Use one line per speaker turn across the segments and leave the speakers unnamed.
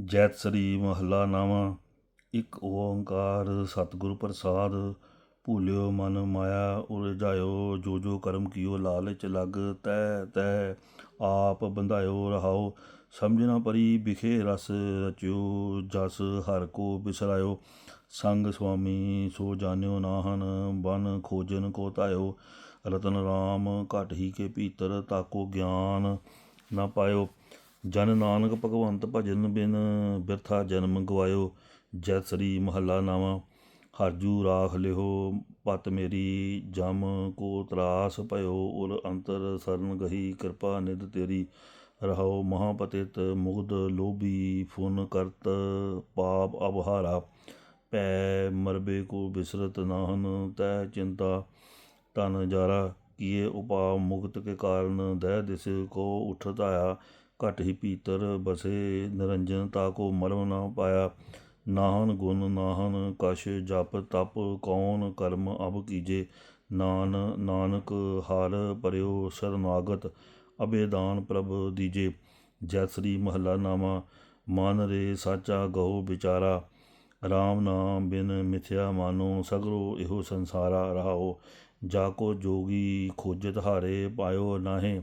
ਜੈਤ ਸਰੀ ਮਹੱਲਾ ਨਾਵਾਂ ਇੱਕ ਓੰਕਾਰ ਸਤਿਗੁਰ ਪ੍ਰਸਾਦ, ਭੂਲਿਓ ਮਨ ਮਾਇਆ, ਉਲਝਾਇਓ ਜੋ ਜੋ ਕਰਮ ਕੀਓ ਲਾਲਚ ਲਗ ਤੈ ਤੈ ਆਪ ਬੰਧਾਇਓ ਰਹਾਓ ਸਮਝ ਨਾ ਪਰੀ ਬਿਖੇ ਰਸ ਰਚਿਓ, ਜਸ ਹਰ ਕੋ ਬਿਸਰਾਇਓ, ਸੰਗ ਸੁਆਮੀ ਸੋ ਜਾਣਿਓ ਨਾਹਨ, ਬਨ ਖੋਜਨ ਕੋ ਧਾਇਓ, ਰਤਨ ਰਾਮ ਘਟ ਹੀ ਕੇ ਭੀਤਰ ਤਾਕੋ ਗਿਆਨ ਨਾ ਪਾਇਓ। ਜਨ ਨਾਨਕ ਭਗਵੰਤ ਭਜਨ ਬਿਨ ਬਿਰਥਾ ਜਨਮ ਗਵਾਇਓ, ਜੈ ਸ੍ਰੀ ਮਹੱਲਾ ਨਾਵਾਂ। ਹਰਜੂ ਰਾਖ ਲਿਓ ਪਤ ਮੇਰੀ ਜਮ ਕੋ ਤਰਾਸ ਭਇਓ, ਉਰ ਅੰਤਰ ਸਰਨ ਗਹੀ ਕਿਰਪਾ ਨਿਧ ਤੇਰੀ। ਰਹਾਉ ਮਹਾਪਤਿਤ ਮੁਗਧ ਲੋਭੀ, ਫੁਨ ਕਰਤ ਪਾਪ ਅਬਹਾਰਾ ਪੈ ਮਰਬੇ ਕੋ ਬਿਸਰਤ ਨਾਹਨ, ਤੈ ਚਿੰਤਾ ਤਨ ਜਾਰਾ। ਕੀਏ ਉਪਾ ਮੁਕਤ ਕੇ ਕਾਰਨ, ਦਹਿ ਦਿਸ ਕੋ ਉਠਤ ਆਇਆ। ਘਟ ਹੀ ਭੀਤਰ ਬਸੇ ਨਿਰੰਜਨ ਤਾਕੋ ਮਰਮ ਨਾ ਪਾਇਆ। ਨਾਹਨ ਗੁਣ ਨਾਹਨ ਕਸ਼ ਜਪ ਤਪ ਕੌਣ ਕਰਮ ਅਬ ਕੀਜੇ। ਨਾਨ ਨਾਨਕ ਹਰ ਪਰਿਓ ਸਰਨਾਗਤ ਅਬੇਦਾਨ ਪ੍ਰਭ ਦੀਜੇ। ਜੈ ਸ੍ਰੀ ਮਹੱਲਾ ਨਾਮਾ, ਮਨ ਰੇ ਸਾਚਾ ਗਉ ਵਿਚਾਰਾ। ਰਾਮ ਨਾਮ ਬਿਨ ਮਿਥਿਆ ਮਾਨੋ, ਸਗਰੋ ਇਹੋ ਸੰਸਾਰਾ ਰਹਾਓ। ਜਾ ਕੋ ਜੋਗੀ ਖੋਜਤ ਹਾਰੇ ਪਾਇਓ ਨਾਹੇ,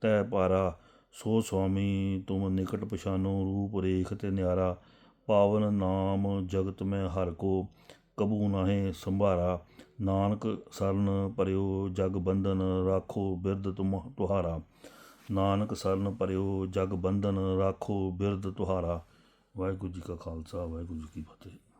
ਤੈ ਪਾਰਾ। ਸੋ ਸੁਆਮੀ, ਤੁਮ ਨਿਕਟ ਪਛਾਨੋ ਰੂਪ, ਰੇਖ ਤੇ ਨਿਆਰਾ, ਪਾਵਨ ਨਾਮ ਜਗਤ ਮੈਂ ਹਰ ਕੋ, ਕਬੂ ਨਾਹੇ ਸੰਭਾਰਾ। ਨਾਨਕ ਸਰਨ ਪਰਿਓ ਜਗ ਬੰਧਨ ਰਾਖੋ ਬਿਰਦ ਤੁਮ ਤੁਹਾਰਾ। ਨਾਨਕ ਸਰਨ ਪਰਿਓ ਜਗ ਬੰਧਨ ਰਾਖੋ ਬਿਰਦ ਤੁਹਾਰਾ। ਵਾਹਿਗੁਰੂ ਜੀ ਕਾ ਖਾਲਸਾ, ਵਾਹਿਗੁਰੂ ਜੀ ਕੀ ਫਤਿਹ।